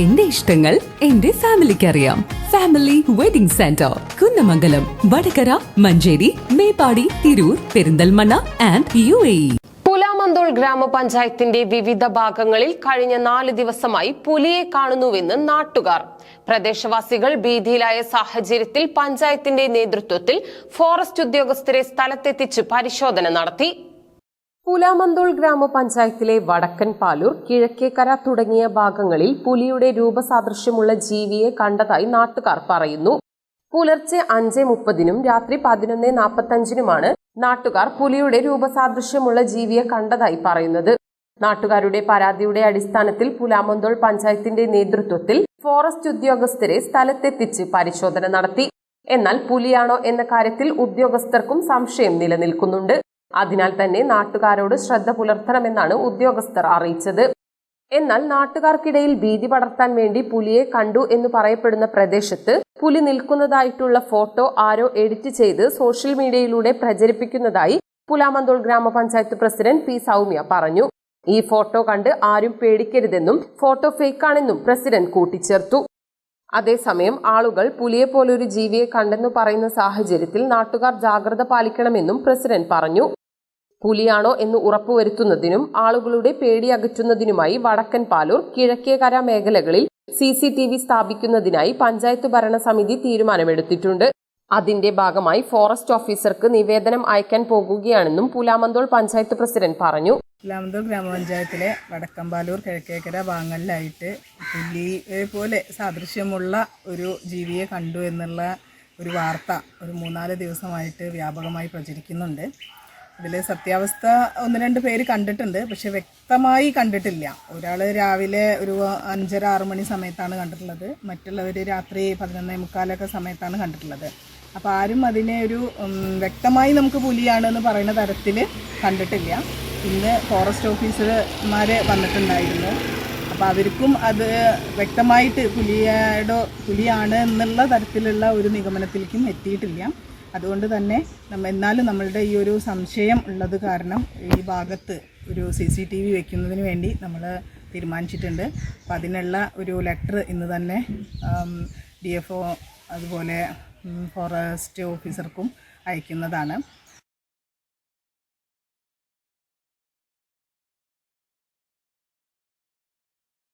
എന്റെ ഇഷ്ടങ്ങൾ എന്റെ ഫാമിലിക്ക് അറിയാം family wedding centre Kunnamangalam Vadakara Manjeri Meppadi Tirur Perinthalmanna and U A Pulamanthole ഗ്രാമപഞ്ചായത്തിന്റെ വിവിധ ഭാഗങ്ങളിൽ കഴിഞ്ഞ നാല് ദിവസമായി പുലിയെ കാണുന്നുവെന്ന് നാട്ടുകാർ. പ്രദേശവാസികൾ ഭീതിയിലായ സാഹചര്യത്തിൽ പഞ്ചായത്തിന്റെ നേതൃത്വത്തിൽ ഫോറസ്റ്റ് ഉദ്യോഗസ്ഥരെ സ്ഥലത്തെത്തിച്ച് പരിശോധന നടത്തി. പുലാമന്തോൾ ഗ്രാമപഞ്ചായത്തിലെ വടക്കൻ പാലൂർ കിഴക്കേക്കര തുടങ്ങിയ ഭാഗങ്ങളിൽ പുലിയുടെ രൂപസാദൃശ്യമുള്ള ജീവിയെ കണ്ടതായി നാട്ടുകാർ പറയുന്നു. പുലർച്ചെ അഞ്ച് മുപ്പതിനും രാത്രി പതിനൊന്ന് നാൽപ്പത്തഞ്ചിനുമാണ് നാട്ടുകാർ പുലിയുടെ രൂപസാദൃശ്യമുള്ള ജീവിയെ കണ്ടതായി പറയുന്നത്. നാട്ടുകാരുടെ പരാതിയുടെ അടിസ്ഥാനത്തിൽ പുലാമന്തോൾ പഞ്ചായത്തിന്റെ നേതൃത്വത്തിൽ ഫോറസ്റ്റ് ഉദ്യോഗസ്ഥരെ സ്ഥലത്തെത്തിച്ച് പരിശോധന നടത്തി. എന്നാൽ പുലിയാണോ എന്ന കാര്യത്തിൽ ഉദ്യോഗസ്ഥർക്കും സംശയം നിലനിൽക്കുന്നുണ്ട്. അതിനാൽ തന്നെ നാട്ടുകാരോട് ശ്രദ്ധ പുലർത്തണമെന്നാണ് ഉദ്യോഗസ്ഥർ അറിയിച്ചത്. എന്നാൽ നാട്ടുകാർക്കിടയിൽ ഭീതി പടർത്താൻ വേണ്ടി പുലിയെ കണ്ടു എന്ന് പറയപ്പെടുന്ന പ്രദേശത്ത് പുലി നിൽക്കുന്നതായിട്ടുള്ള ഫോട്ടോ ആരോ എഡിറ്റ് ചെയ്ത് സോഷ്യൽ മീഡിയയിലൂടെ പ്രചരിപ്പിക്കുന്നതായി പുലാമന്തോൾ ഗ്രാമപഞ്ചായത്ത് പ്രസിഡന്റ് പി. സൗമ്യ പറഞ്ഞു. ഈ ഫോട്ടോ കണ്ട് ആരും പേടിക്കരുതെന്നും ഫോട്ടോ ഫേക്കാണെന്നും പ്രസിഡന്റ് കൂട്ടിച്ചേർത്തു. അതേസമയം ആളുകൾ പുലിയെ പോലൊരു ജീവിയെ കണ്ടെന്നു പറയുന്ന സാഹചര്യത്തിൽ നാട്ടുകാർ ജാഗ്രത പാലിക്കണമെന്നും പ്രസിഡന്റ് പറഞ്ഞു. പുലിയാണോ എന്ന് ഉറപ്പുവരുത്തുന്നതിനും ആളുകളുടെ പേടി അകറ്റുന്നതിനുമായി വടക്കൻ പാലൂർ കിഴക്കേകര മേഖലകളിൽ സി സി ടി വി സ്ഥാപിക്കുന്നതിനായി പഞ്ചായത്ത് ഭരണസമിതി തീരുമാനമെടുത്തിട്ടുണ്ട്. അതിന്റെ ഭാഗമായി ഫോറസ്റ്റ് ഓഫീസർക്ക് നിവേദനം അയക്കാൻ പോകുകയാണെന്നും പുലാമന്തോൾ പഞ്ചായത്ത് പ്രസിഡന്റ് പറഞ്ഞു. പുലാമന്തോൾ ഗ്രാമപഞ്ചായത്തിലെ വടക്കമ്പാലൂർ കിഴക്കേക്കര ഭാഗങ്ങളിലായിട്ട് പുലിയെ പോലെ സാദൃശ്യമുള്ള ഒരു ജീവിയെ കണ്ടു എന്നുള്ള ഒരു വാർത്ത ഒരു മൂന്നാൽ ദിവസമായിട്ട് വ്യാപകമായി പ്രചരിക്കുന്നുണ്ട്. ഇതിൽ സത്യാവസ്ഥ ഒന്ന് രണ്ട് പേര് കണ്ടിട്ടുണ്ട് പക്ഷെ വ്യക്തമായി കണ്ടിട്ടില്ല. ഒരാൾ രാവിലെ ഒരു അഞ്ചര ആറ് മണി സമയത്താണ് കണ്ടിട്ടുള്ളത്. മറ്റുള്ളവർ രാത്രി പതിനൊന്നേ മുക്കാലൊക്കെ സമയത്താണ് കണ്ടിട്ടുള്ളത്. അപ്പോൾ ആരും അതിനെ ഒരു വ്യക്തമായി നമുക്ക് പുലിയാണെന്ന് പറയുന്ന തരത്തിൽ കണ്ടിട്ടില്ല. ഇന്ന് ഫോറസ്റ്റ് ഓഫീസർമാർ വന്നിട്ടുണ്ടായിരുന്നു. അപ്പോൾ അവർക്കും അത് വ്യക്തമായിട്ട് പുലിയുടെ പുലിയാണ് എന്നുള്ള തരത്തിലുള്ള ഒരു നിഗമനത്തിലേക്കും എത്തിയിട്ടില്ല. അതുകൊണ്ട് തന്നെ എന്നാലും നമ്മളുടെ ഈ ഒരു സംശയം ഉള്ളത് കാരണം ഈ ഭാഗത്ത് ഒരു സി സി ടി വി വയ്ക്കുന്നതിന് വേണ്ടി നമ്മൾ തീരുമാനിച്ചിട്ടുണ്ട്. അപ്പം അതിനുള്ള ഒരു ലെറ്റർ ഇന്ന് തന്നെ ഡി എഫ് ഒ അതുപോലെ ഫോറസ്റ്റ് ഓഫീസർക്കും അയക്കുന്നതാണ്.